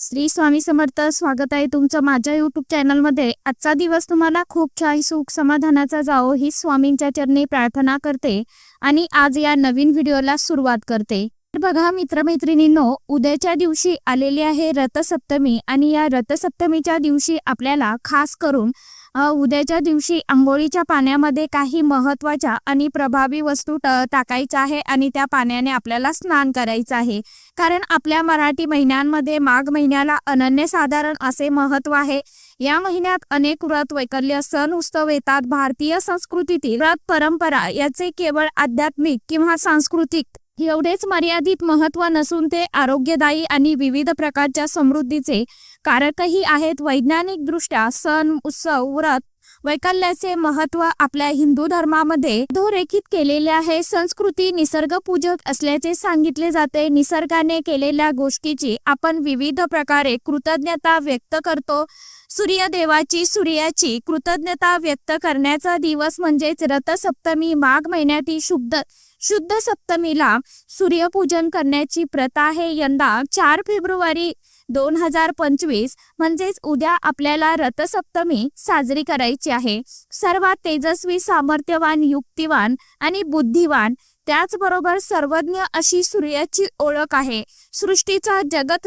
श्री स्वामी समर्थ स्वागत आहे तुमचं माझ्या युट्यूब चॅनलमध्ये आजचा दिवस तुम्हाला खूप छान सुख समाधानाचा जावो ही स्वामींच्या चरणी प्रार्थना करते आणि आज या नवीन व्हिडिओला सुरुवात करते. तर बघा मित्रमैत्रिणींनो उद्याच्या दिवशी आलेली आहे रथसप्तमी आणि या रथसप्तमीच्या दिवशी आपल्याला खास करून उद्याच्या दिवशी आंघोळीच्या पाण्यामध्ये काही महत्त्वाच्या आणि प्रभावी वस्तू टाकायच्या आहे आणि त्या पाण्याने आपल्याला स्नान करायचं आहे. कारण आपल्या मराठी महिन्यांमध्ये माघ महिन्याला अनन्यसाधारण असे महत्त्व आहे. या महिन्यात अनेक व्रत वैकल्य सण उत्सव येतात. भारतीय संस्कृतीतील व्रत परंपरा याचे केवळ आध्यात्मिक किंवा सांस्कृतिक एवढेच मर्यादित महत्त्व नसून ते आरोग्यदायी आणि विविध प्रकारच्या समृद्धीचे कारकही आहेत. वैज्ञानिक दृष्ट्या सण उत्सव व्रत वैकल्याचे महत्त्व आपल्या हिंदू धर्मामध्ये अधोरेखित केलेले आहे. संस्कृती निसर्गपूजक असल्याचे सांगितले जाते. निसर्गाने केलेल्या गोष्टीची आपण विविध प्रकारे कृतज्ञता व्यक्त करतो. सूर्यदेवाची सूर्याची कृतज्ञता व्यक्त करण्याचा दिवस म्हणजेच रथसप्तमी. माघ महिन्यातील शुद्ध शुद्ध सप्तमीला सूर्यपूजन करण्याची प्रथा आहे. यंदा चार फेब्रुवारी दोन हजार पंचवीस म्हणजेच उद्या आपल्याला रथसप्तमी साजरी करायची आहे. सर्वात तेजस्वी सामर्थ्यवान युक्तिवान आणि बुद्धिवान त्याचबरोबर सर्वज्ञ अशी सूर्याची ओळख आहे. सृष्टीचा जगत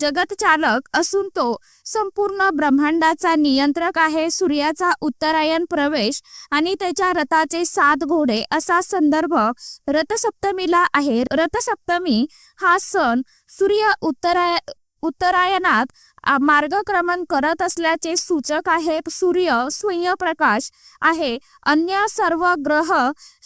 जगत चालक असून तो संपूर्ण ब्रह्मांडाचा नियंत्रक आहे. सूर्याचा उत्तरायण प्रवेश आणि त्याच्या रथाचे सात घोडे असा संदर्भ रथसप्तमीला आहे. रथसप्तमी हा सण सूर्य उत्तराय उत्तरायणात मार्गक्रमण करत असल्याचे सूचक आहे. सूर्य सूर्यप्रकाश आहे. अन्य सर्व ग्रह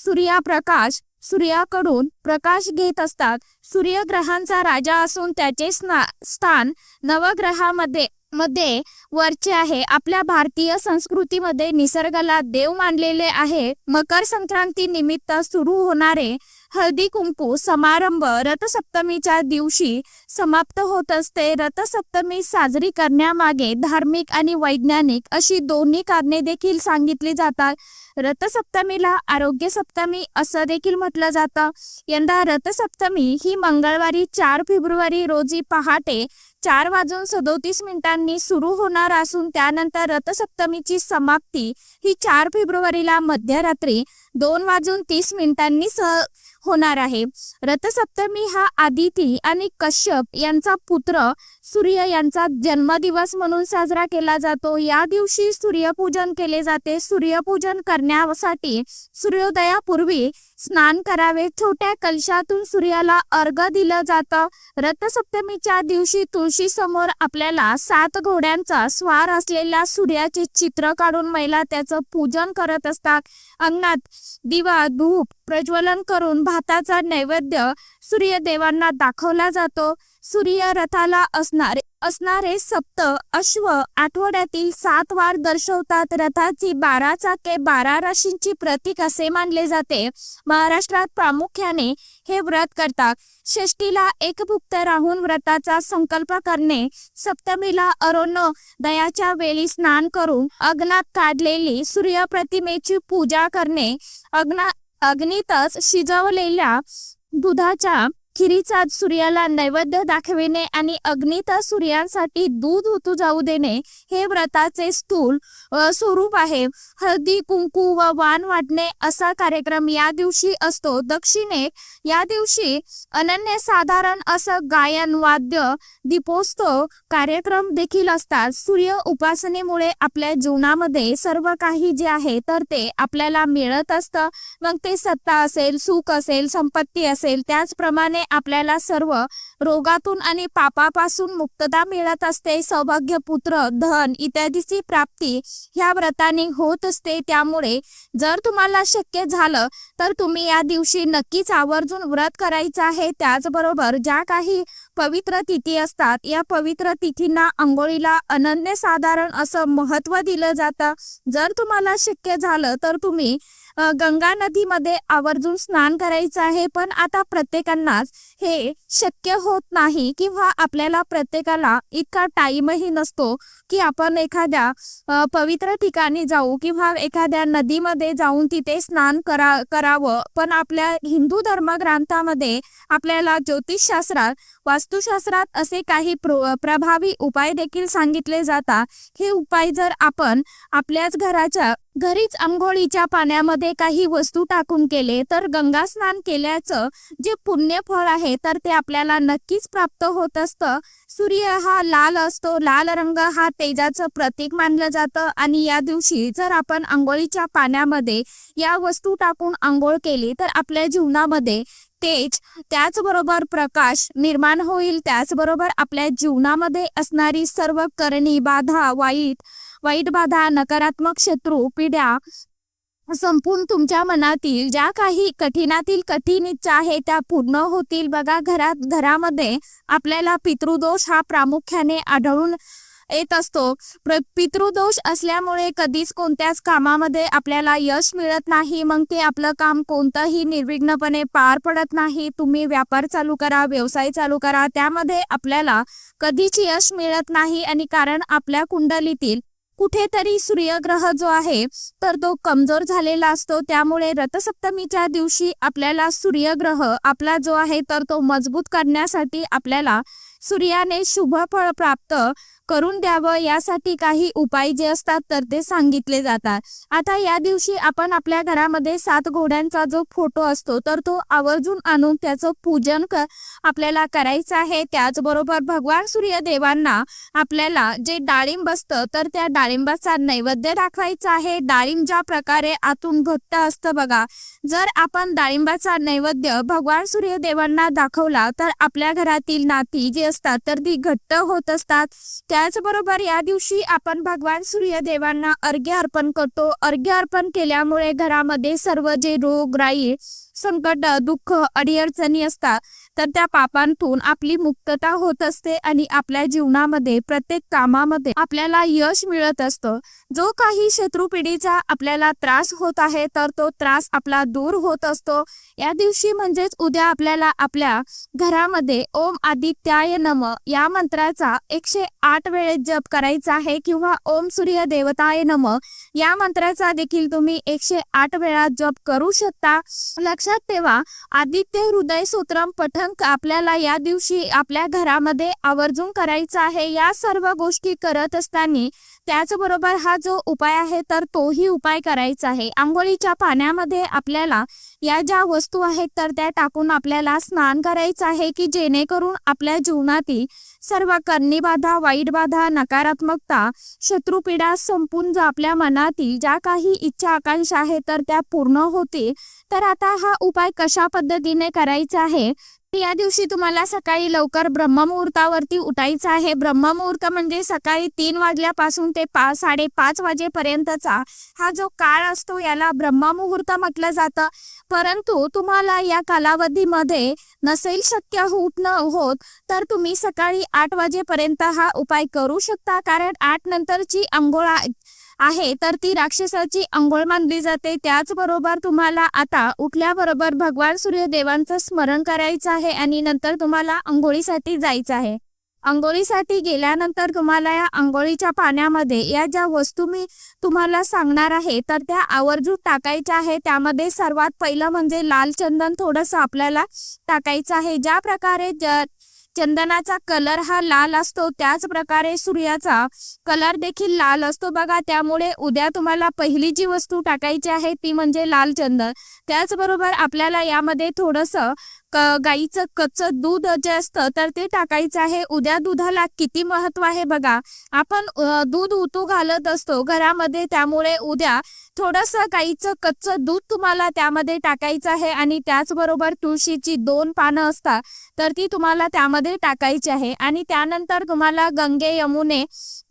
सूर्यप्रकाश सूर्याकडून प्रकाश घेत असतात. सूर्यग्रहांचा राजा असून त्याचे स्ना स्थान नवग्रहामध्ये मध्ये वरचे आहे. आपल्या भारतीय संस्कृतीमध्ये निसर्गाला देव मानलेले आहे. मकर संक्रांती निमित्त सुरू होणारे हळदी कुंकू समारंभ रथसप्तमीच्या दिवशी समाप्त होत असते. रथसप्तमी साजरी करण्यामागे धार्मिक आणि वैज्ञानिक अशी दोन्ही कारणे देखील सांगितली जातात. रथसप्तमीला आरोग्य सप्तमी असं देखील म्हटलं जातं. यंदा रथसप्तमी ही मंगळवारी चार फेब्रुवारी रोजी पहाटे चार वाजून सदोतीस मिनिटांनी सुरू होणार असून त्यानंतर रथसप्तमीची समाप्ती ही चार फेब्रुवारीला मध्यरात्री दोन वाजून तीस मिनिटांनी स होणार आहे. रथसप्तमी हा आदिती आणि कश्यप यांचा पुत्र सूर्य यांचा जन्मदिवस म्हणून साजरा केला जातो. या दिवशी सूर्यपूजन केले जाते. सूर्यपूजन करण्यासाठी सूर्योदयापूर्वी स्नान करावे. छोट्या कलशातून सूर्याला अर्घ दिलं जातं. रथसप्तमीच्या दिवशी तुळशी समोर आपल्याला सात घोड्यांचा स्वार असलेल्या सूर्याचे चित्र काढून महिला त्याचं पूजन करत असतात. अंगणात दिवा धूप प्रज्वलन करून भाताचा नैवेद्य सूर्यदेवांना दाखवला जातो. सूर्य रथाला असणारे असणारे सप्त अश्व आठवड्यातील सात वार दर्शवतात. रथाची बारा चाके बारा राशींची प्रतीक असे मानले जाते. महाराष्ट्रात प्रामुख्याने हे व्रत करतात. षष्टीला एकभुक्त राहून व्रताचा संकल्प करणे. सप्तमीला अरुणोदयाच्या वेळी स्नान करून अग्नात काढलेली सूर्यप्रतिमेची पूजा करणे. अग्ना अग्नीतच शिजवलेल्या दुधाच्या खिरीचा सूर्याला नैवेद्य दाखविणे आणि अग्नीत सूर्यांसाठी दूध उतू जाऊ देणे हे व्रताचे स्थूल स्वरूप आहे. हळदी कुंकू व वाण वाटणे असा कार्यक्रम या दिवशी असतो. दक्षिणे या दिवशी अनन्य साधारण असं गायन वाद्य दीपोत्सव कार्यक्रम देखील असतात. सूर्य उपासनेमुळे आपल्या जीवनामध्ये सर्व काही जे आहे तर ते आपल्याला मिळत असतं. मग ते सत्ता असेल सुख असेल संपत्ती असेल त्याचप्रमाणे आपल्याला सर्व रोगातून आणि पापापासून मुक्तता मिळत असते. सौभाग्य पुत्र धन इत्यादीची प्राप्ती ह्या व्रताने होत असते. त्यामुळे जर तुम्हाला शक्य झालं तर तुम्ही या दिवशी नक्कीच आवर्जून व्रत करायचं आहे. त्याचबरोबर ज्या काही पवित्र तिथी असतात या पवित्र तिथींना आंघोळीला अनन्यसाधारण असं महत्त्व दिलं जातं. जर तुम्हाला शक्य झालं तर तुम्ही गंगा नदीमध्ये आवर्जून स्नान करायचं आहे पण आता प्रत्येकांनाच हे शक्य होत नाही किंवा आपल्याला प्रत्येकाला इतका टाईमही नसतो की आपण एखाद्या पवित्र ठिकाणी जाऊ किंवा एखाद्या नदीमध्ये जाऊन तिथे स्नान करा करावं. पण आपल्या हिंदू धर्मग्रंथामध्ये आपल्याला ज्योतिषशास्त्रात वास्तुशास्त्रात असे काही प्रभावी उपाय देखील सांगितले जातात. हे उपाय जर आपण आपल्याच घराच्या घरीच आंघोळीच्या पाण्यामध्ये काही वस्तू टाकून केले तर गंगा स्नान केल्याचं जे पुण्यफळ आहे तर ते आपल्याला नक्कीच प्राप्त होत असतं. सूर्य हा लाल असतो. लाल रंग हा तेजाचं प्रतीक मानलं जातं. आणि या दिवशी जर आपण आंघोळीच्या पाण्यामध्ये या वस्तू टाकून आंघोळ केली तर आपल्या जीवनामध्ये तेज त्याचबरोबर प्रकाश निर्माण होईल. त्याचबरोबर आपल्या जीवनामध्ये असणारी सर्व करणी बाधा वाईट वाईट बाधा नकारात्मक शत्रू पिढ्या संपून तुमच्या मनातील ज्या काही कठीणातील कठीण इच्छा आहे त्या पूर्ण होतील. बघा घरात घरामध्ये आपल्याला पितृदोष हा प्रामुख्याने आढळून येत असतो. पितृदोष असल्यामुळे कधीच कोणत्याच कामामध्ये आपल्याला यश मिळत नाही. मग ते आपलं काम कोणतंही निर्विघ्नपणे पार पडत नाही. तुम्ही व्यापार चालू करा व्यवसाय चालू करा. त्यामध्ये आपल्याला कधीच यश मिळत नाही आणि कारण आपल्या कुंडलीतील कुठेतरी सूर्यग्रह जो आहे तर तो कमजोर झालेला असतो. त्यामुळे रथसप्तमीच्या दिवशी आपल्याला सूर्यग्रह आपला जो आहे तर तो मजबूत करण्यासाठी आपल्याला सूर्याने शुभ फळ प्राप्त करून द्यावं यासाठी काही उपाय जे असतात तर ते सांगितले जातात. आता या दिवशी आपण आपल्या घरामध्ये सात घोड्यांचा जो फोटो असतो तर तो आवर्जून आणून त्याचं पूजन कर आपल्याला करायचं आहे. त्याचबरोबर भगवान सूर्यदेवांना आपल्याला जे डाळिंब असतं तर त्या डाळिंबाचा नैवेद्य दाखवायचा आहे. डाळिंब ज्या प्रकारे आतून घट्ट असतं बघा. जर आपण डाळिंबाचा नैवेद्य भगवान सूर्यदेवांना दाखवला तर आपल्या घरातील नाती जी असतात तर ती घट्ट होत असतात. त्याचबरोबर या दिवशी आपण भगवान सूर्यदेवांना अर्घ्य अर्पण करतो. अर्घ्य अर्पण केल्यामुळे घरामध्ये सर्व जे रोग राई संकट दुःख अडीअडचणी असतात तर त्या पापांतून आपली मुक्तता होत असते आणि आपल्या जीवनामध्ये प्रत्येक कामामध्ये आपल्याला यश मिळत असतं. जो काही शत्रू पिढीचा आपल्याला त्रास होत आहे तर तो त्रास आपला दूर होत असतो. या दिवशी म्हणजेच उद्या आपल्याला आपल्या घरामध्ये ओम आदित्याय नम या मंत्राचा एकशे आठ वेळेस जप करायचा आहे किंवा ओम सूर्य देवताय नम या मंत्राचा देखील तुम्ही एकशे आठ वेळा जप करू शकता. लक्षात ठेवा आदित्य हृदय सूत्रम अंक आपल्याला या दिवशी आपल्या घरामध्ये आवर्जून करायचा आहे या सर्व गोष्टी करत असताना त्याचबरोबर हा जो उपाय आहे तर तोही उपाय करायचा आहे. आंघोळीच्या पाण्यामध्ये आपल्याला या ज्या वस्तू आहेत तर त्या टाकून आपल्याला स्नान करायचं आहे की जेणेकरून आपल्या जीवनातील सर्व बाधा वाईट बाधा नकारात्मकता शत्रुपीडा संपून जो आपल्या मनातील ज्या काही इच्छा आकांक्षा आहेत तर त्या पूर्ण होतील. तर आता हा उपाय कशा पद्धतीने करायचा आहे या दिवशी तुम्हाला सकाळी लवकर ब्रह्ममुहूर्तावरती उठायचं आहे. ब्रह्ममुहूर्त म्हणजे सकाळी तीन वाजल्यापासून ते पाच साडेपाच वाजेपर्यंतचा हा जो काळ असतो याला ब्रह्ममुहूर्त म्हटलं जातं. परंतु तुम्हाला या कालावधीमध्ये नसेल शक्य होत न होत तर तुम्ही सकाळी आठ वाजेपर्यंत हा उपाय करू शकता. कारण आठ नंतरची आंघोळा आहे तर ती राक्षसाची अंघोळ मानली जाते. त्याचबरोबर तुम्हाला आता उठल्याबरोबर भगवान सूर्यदेवांचं स्मरण करायचं आहे आणि नंतर तुम्हाला अंघोळीसाठी जायचं आहे. अंघोळीसाठी गेल्यानंतर तुम्हाला या अंघोळीच्या पाण्यामध्ये या ज्या वस्तू मी तुम्हाला सांगणार आहे तर त्या आवर्जून टाकायच्या आहे. त्यामध्ये सर्वात पहिलं म्हणजे लाल चंदन थोडंसं आपल्याला टाकायचं आहे. ज्या प्रकारे चंदनाचा कलर हा लाल असतो त्याच प्रकारे सूर्याचा कलर देखील लाल असतो. बघा त्यामुळे उद्या तुम्हाला पहिली जी वस्तू टाकायची आहे ती म्हणजे लाल चंदन. त्याचबरोबर आपल्याला यामध्ये थोडंसं गाईचं कच्चं दूध जे असतं तर ते टाकायचं आहे. उद्या दुधाला किती महत्त्व आहे बघा. आपण दूध उतू घालत असतो घरामध्ये त्यामुळे उद्या थोडस गाईचं कच्चं दूध तुम्हाला त्यामध्ये टाकायचं आहे आणि त्याचबरोबर तुळशीची दोन पानं असतात तर ती तुम्हाला त्यामध्ये टाकायची आहे. आणि त्यानंतर तुम्हाला गंगे यमुने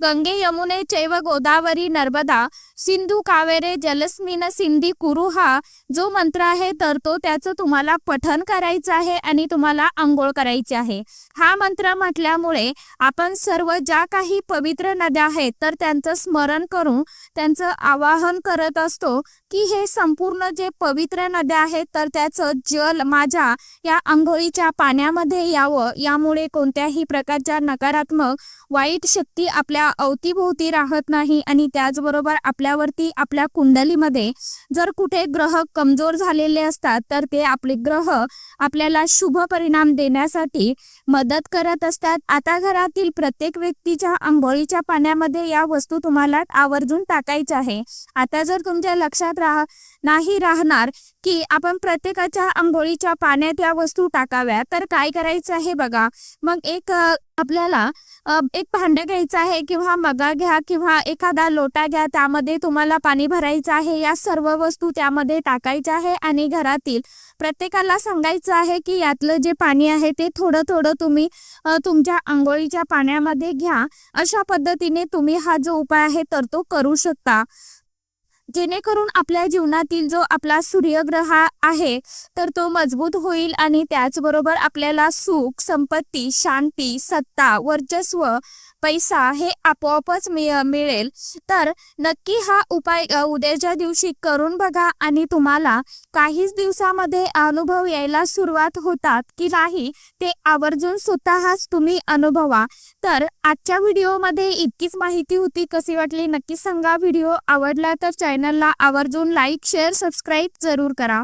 गंगे यमुने चैव गोदावरी नर्मदा सिंधू कावेरे जलस्मिन सिंधी कुरुहा जो मंत्र आहे तर तो त्याचं तुम्हाला पठन करायचं आहे आणि तुम्हाला आंघोळ करायची आहे. हा मंत्र म्हटल्यामुळे आपण सर्व ज्या काही पवित्र नद्या आहेत तर त्यांचं स्मरण करून त्यांचं आवाहन करत असतो की हे संपूर्ण जे पवित्र नद्या आहेत तर त्याचं जल माझ्या या आंघोळीच्या पाण्यामध्ये यावं. यामुळे कोणत्याही प्रकारच्या नकारात्मक वाईट शक्ती आपल्या अवतीभोवती राहत नाही आणि त्याचबरोबर आपल्यावरती आपल्या कुंडलीमध्ये जर कुठे ग्रह कमजोर झालेले असतात तर ते आपले ग्रह आपल्या आपल्याला शुभ परिणाम देण्यासाठी मदत करत असतात. आता घरातील प्रत्येक व्यक्तीच्या आंघोळीच्या पाण्यामध्ये या वस्तू तुम्हाला आवर्जून टाकायच्या आहे. आता जर तुमच्या लक्षात राह नाही राहणार की आपण प्रत्येकाच्या आंघोळीच्या पाण्यात या वस्तू टाकाव्या तर काय करायचं आहे बघा. मग एक आपल्याला एक भांडं घ्यायचं आहे किंवा मगा घ्या किंवा एखादा लोटा घ्या त्यामध्ये तुम्हाला पाणी भरायचं आहे या सर्व वस्तू त्यामध्ये टाकायच्या आहे आणि घरातील प्रत्येकाला सांगायचं आहे की यातलं जे पाणी आहे ते थोडं थोडं तुम्ही तुमच्या आंघोळीच्या पाण्यामध्ये घ्या. अशा पद्धतीने तुम्ही हा जो उपाय आहे तर तो करू शकता. जेणेकरून आपल्या जीवनातील जो आपला सूर्यग्रह आहे तर तो मजबूत होईल आणि त्याचबरोबर आपल्याला सुख संपत्ती शांती सत्ता वर्चस्व पैसा हे आपोआपच मिळेल. तर नक्की हा उपाय उद्याच्या दिवशी करून बघा आणि तुम्हाला काहीच दिवसामध्ये अनुभव यायला सुरुवात होतात की नाही ते आवर्जून स्वतःच तुम्ही अनुभवा. तर आजच्या व्हिडिओमध्ये इतकीच माहिती होती. कशी वाटली नक्की सांगा. व्हिडिओ आवडला तर चॅनलला आवर्जून लाईक शेअर सबस्क्राईब जरूर करा.